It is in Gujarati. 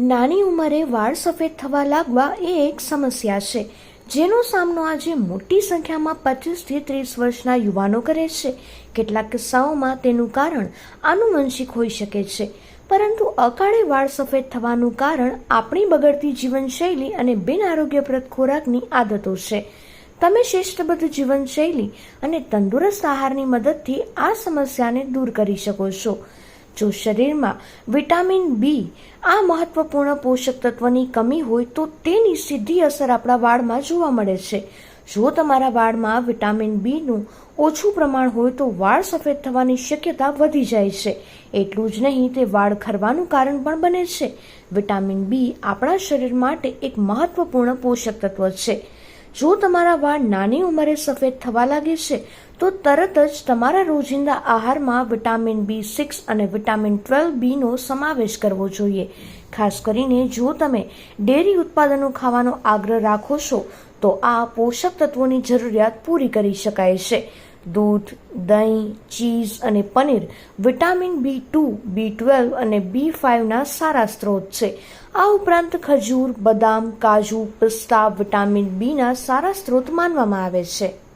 નાની ઉંમરે વાળ સફેદ થવા લાગવા એ એક સમસ્યા છે, જેનો સામનો આજે મોટી સંખ્યામાં પચીસથી ત્રીસ વર્ષના યુવાનો કરે છે. કેટલાક કિસ્સાઓમાં તેનું કારણ આનુવંશિક હોઈ શકે છે, પરંતુ અકાળે વાળ સફેદ થવાનું કારણ આપણી બગડતી જીવનશૈલી અને બિન આરોગ્યપ્રદ ખોરાકની આદતો છે. તમે શિસ્તબદ્ધ જીવનશૈલી અને તંદુરસ્ત આહારની મદદથી આ સમસ્યાને દૂર કરી શકો છો. જો શરીરમાં વિટામિન બી આ મહત્વપૂર્ણ પોષક તત્વની કમી હોય તો તેની સીધી અસર આપણા વાળમાં જોવા મળે છે. જો તમારા વાળમાં વિટામિન બીનું ઓછું પ્રમાણ હોય તો વાળ સફેદ થવાની શક્યતા વધી જાય છે. એટલું જ નહીં, તે વાળ ખરવાનું કારણ પણ બને છે. વિટામિન બી આપણા શરીર માટે એક મહત્વપૂર્ણ પોષક તત્વ છે. જો તમારા વાળ નાની ઉંમરે સફેદ થવા લાગે છે, તો તરત જ તમારા રોજિંદા આહારમાં વિટામિન બી સિક્સ અને વિટામિન ટ્વેલ્વ બીનો સમાવેશ કરવો જોઈએ. ખાસ કરીને જો તમે ડેરી ઉત્પાદનો ખાવાનો આગ્રહ રાખો છો, તો આ પોષક તત્વોની જરૂરિયાત પૂરી કરી શકાય છે. દૂધ, દહીં, ચીઝ અને paneer, vitamin B two, B twelve અને બી ફાઇવના સારા સ્ત્રોત છે. આ ઉપરાંત ખજૂર, બદામ, કાજુ, પિસ્તા, વિટામિન બીના સારા સ્ત્રોત માનવામાં આવે છે.